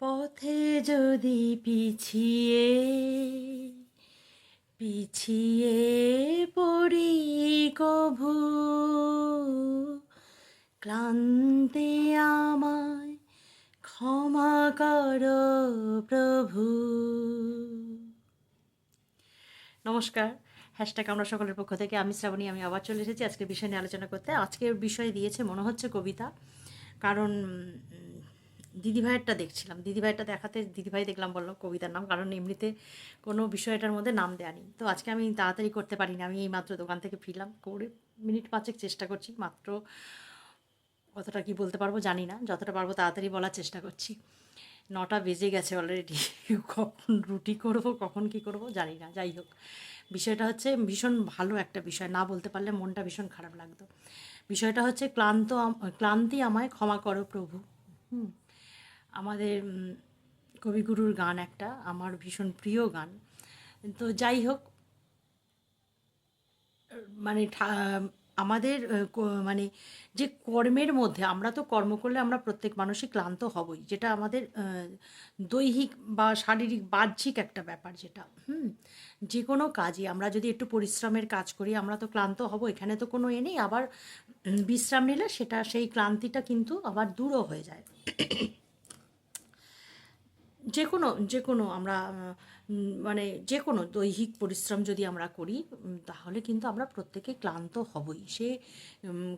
পথে যদি পিছিয়ে পিছিয়ে পড়ি কভু, ক্লান্তি আমায় ক্ষমা কর প্রভু। নমস্কার, হ্যাশট্যাগ আমরা সকলের পক্ষ থেকে। আমি শ্রাবণী, আমি আবার চলে এসেছি আজকে বিষয় নিয়ে আলোচনা করতে। আজকের বিষয় দিয়েছে মনে হচ্ছে কবিতা, কারণ দিদিভাইয়েরটা দেখছিলাম। দিদিভাইটা দেখাতে দিদিভাই দেখলাম বলল কবিতার নাম, কারণ এমনিতে কোনো বিষয়টার মধ্যে নাম দেওয়া নেই। তো আজকে আমি তাড়াতাড়ি করতে পারিনি, আমি এই মাত্র দোকান থেকে ফিরলাম। করে মিনিট পাঁচেক চেষ্টা করছি, মাত্র কতটা কি বলতে পারব জানি না, যতটা পারব তাড়াতাড়ি বলার চেষ্টা করছি। নটা বেজে গেছে অলরেডি কখন রুটি করব, কখন কি করব জানি না, যাই হোক। বিষয়টা হচ্ছে ভীষণ ভালো একটা বিষয়, না বলতে পারলে মনটা ভীষণ খারাপ লাগতো। বিষয়টা হচ্ছে ক্লান্ত ক্লান্তি আমায় ক্ষমা করো প্রভু। হুম। আমাদের কবিগুরুর গান একটা, আমার ভীষণ প্রিয় গান। তো যাই হোক মানে আমাদের মানে যে কর্মের মধ্যে আমরা তো কর্ম করলে আমরা প্রত্যেক মানুষই ক্লান্ত হবই, যেটা আমাদের দৈহিক বা শারীরিক, বাহ্যিক একটা ব্যাপার যেটা, হুম? যে কোনো কাজই আমরা যদি একটু পরিশ্রমের কাজ করি, আমরা তো ক্লান্ত হব, এখানে তো কোনো এ নেই, আবার বিশ্রাম নিলে সেটা, সেই ক্লান্তিটা কিন্তু আবার দূরও হয়ে যায়। যে কোনো যে কোনো আমরা মানে যে কোনো দৈহিক পরিশ্রম যদি আমরা করি তাহলে কিন্তু আমরা প্রত্যেকে ক্লান্ত হবই। সে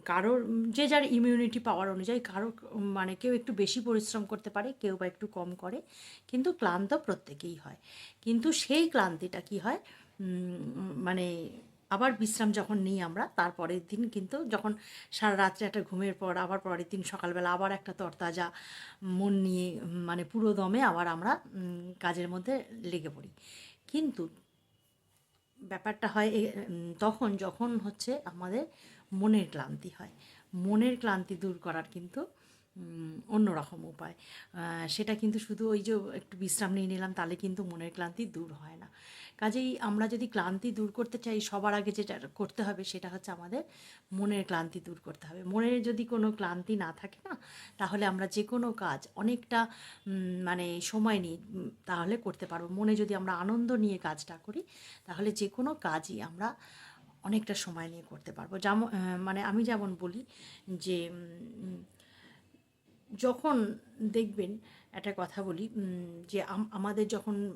কারোর, যে যার ইমিউনিটি পাওয়ার অনুযায়ী কারও মানে কেউ একটু বেশি পরিশ্রম করতে পারে, কেউ বা একটু কম করে, কিন্তু ক্লান্ত প্রত্যেকেই হয়। কিন্তু সেই ক্লান্তিটা কি হয়? মানে আবার বিশ্রাম যখন নিই আমরা তারপরের দিন কিন্তু যখন সারা রাত্রে একটা ঘুমের পর আবার পরের দিন সকালবেলা আবার একটা তরতাজা মন নিয়ে মানে পুরো দমে আবার আমরা কাজের মধ্যে লেগে পড়ি। কিন্তু ব্যাপারটা হয় তখন যখন হচ্ছে আমাদের মনের ক্লান্তি হয়। মনের ক্লান্তি দূর করার কিন্তু অন্যরকম উপায়। সেটা কিন্তু শুধু ওই যে একটু বিশ্রাম নিয়ে নিলাম, তাহলে কিন্তু মনের ক্লান্তি দূর হয় কাজেই আমরা যদি ক্লান্তি দূর করতে চাই, সবার আগে যেটা করতে হবে সেটা হচ্ছে আমাদের মনের ক্লান্তি দূর করতে হবে। মনের যদি কোনো ক্লান্তি না থাকে না, তাহলে আমরা যে কোনো কাজ অনেকটা মানে সময় নিয়ে তাহলে করতে পারব। মনে যদি আমরা আনন্দ নিয়ে কাজটা করি, তাহলে যে কোনো কাজই আমরা অনেকটা সময় নিয়ে করতে পারব। যেমন মানে আমি যেমন বলি যে যখন দেখবেন, একটা কথা বলি যে আম- আমাদের যখন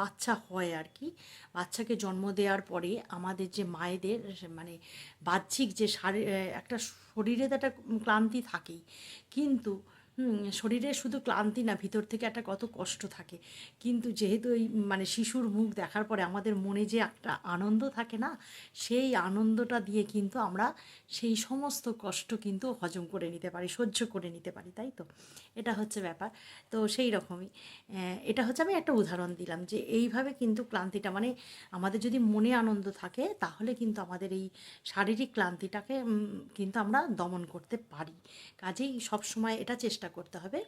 বাচ্চা হয় আর কি। বাচ্চাকে জন্ম দেওয়ার পরে আমাদের যে মায়েদের মানে বাহ্যিক যে শারীর একটা শরীরে তো একটা ক্লান্তি থাকেই। কিন্তু শরীরে শুধু ক্লান্তি না, ভিতর থেকে একটা কত কষ্ট থাকে। কিন্তু যেহেতু এই মানে শিশুর মুখ দেখার পরে আমাদের মনে যে একটা আনন্দ থাকে না, সেই আনন্দটা দিয়ে কিন্তু আমরা সেই সমস্ত কষ্ট কিন্তু হজম করে নিতে পারি, সহ্য করে নিতে পারি, তাই তো? এটা হচ্ছে ব্যাপার। তো সেই রকমই। এটা হচ্ছে আমি একটা উদাহরণ দিলাম যে এইভাবে কিন্তু ক্লান্তিটা মানে আমাদের যদি মনে আনন্দ থাকে, তাহলে কিন্তু আমাদের এই শারীরিক ক্লান্তিটাকে কিন্তু আমরা দমন করতে পারি। কাজেই সবসময় এটা চেষ্টা করতে হবে।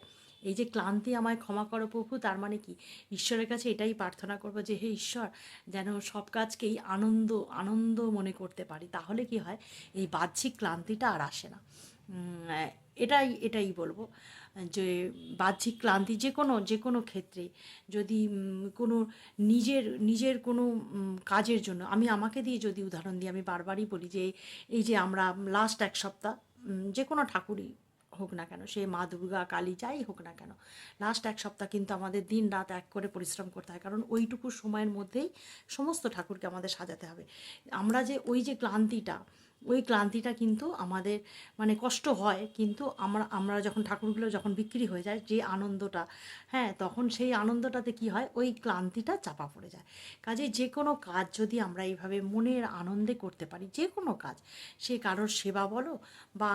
এই যে ক্লান্তি আমায় ক্ষমা করো প্রভু, তার মানে কি? ঈশ্বরের কাছে এটাই প্রার্থনা করব যে, হে ঈশ্বর, যেন সব কাজকেই আনন্দ আনন্দ মনে করতে পারি। তাহলে কি হয়? এই বাহ্যিক ক্লান্তিটা আর আসে না। এটাই এটাই বলব যে, বাহ্যিক ক্লান্তি যে কোনো যে কোনো ক্ষেত্রে যদি কোনো নিজের নিজের কোনো কাজের জন্য, আমি আমাকে দিয়ে যদি উদাহরণ দিই, আমি বারবারই বলি যে, এই যে আমরা লাস্ট এক সপ্তাহ যে কোনো ঠাকুরই হোক না কেন, সে মা দুর্গা, কালী যাই হোক না কেন লাস্ট এক সপ্তাহ কিন্তু আমাদের দিন রাত এক করে পরিশ্রম করতে হয়, কারণ ওইটুকু সময়ের মধ্যেই সমস্ত ঠাকুরকে আমাদের সাজাতে হবে। আমরা যে ওই যে ক্লান্তিটা ওই ক্লান্তিটা কিন্তু আমাদের মানে কষ্ট হয়, কিন্তু আমরা আমরা যখন ঠাকুরগুলো যখন বিক্রি হয়ে যায়, যে আনন্দটা হ্যাঁ তখন সেই আনন্দটাতে কি হয়, ওই ক্লান্তিটা চাপা পড়ে যায়। কাজে যে কোনো কাজ যদি আমরা এইভাবে মনের আনন্দে করতে পারি, যে কোনো কাজ, সে কারোর সেবা বলো, বা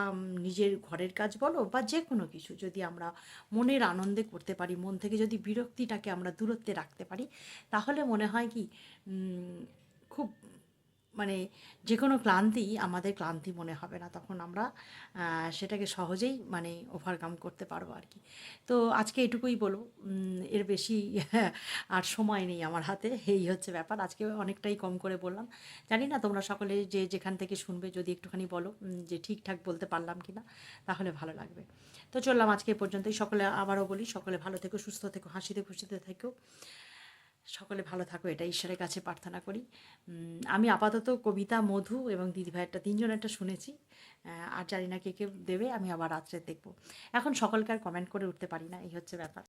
নিজের ঘরের কাজ বলো, বা যে কোনো কিছু যদি আমরা মনের আনন্দে করতে পারি, মন থেকে যদি বিরক্তিটাকে আমরা দূরত্বে রাখতে পারি, তাহলে মনে হয় কি মানে যে কোনো ক্লান্তি আমাদের ক্লান্তি মনে হবে না তখন আমরা সেটাকে সহজেই মানে ওভারকাম করতে পারব আর কি। তো আজকে এটুকুই উম, এর বেশি আর সময় নেই আমার হাতে এই হচ্ছে ব্যাপার। আজকে অনেকটাই কম করে বললাম। জানি না তোমরা সকলে যে যেখান থেকে শুনবে যদি একটুখানি বলো যে ঠিকঠাক বলতে পারলাম কি না তাহলে ভালো লাগবে। তো চললাম আজকে পর্যন্তই। সকলে আবারও বলি সকলে ভালো থেকো সুস্থ থেকো হাসিতে খুশিতে থেকো। সকলে ভালো থাকো এটা ঈশ্বরের কাছে প্রার্থনা করি। আমি আপাতত কবিতা, মধু এবং দিদিভাইয়টা তিনজন একটা শুনেছি। আর জানি না কে কে দেবে, আমি আবার রাত্রে দেখব। এখন সকলকে আর কমেন্ট করে উঠতে পারি না, এই হচ্ছে ব্যাপার।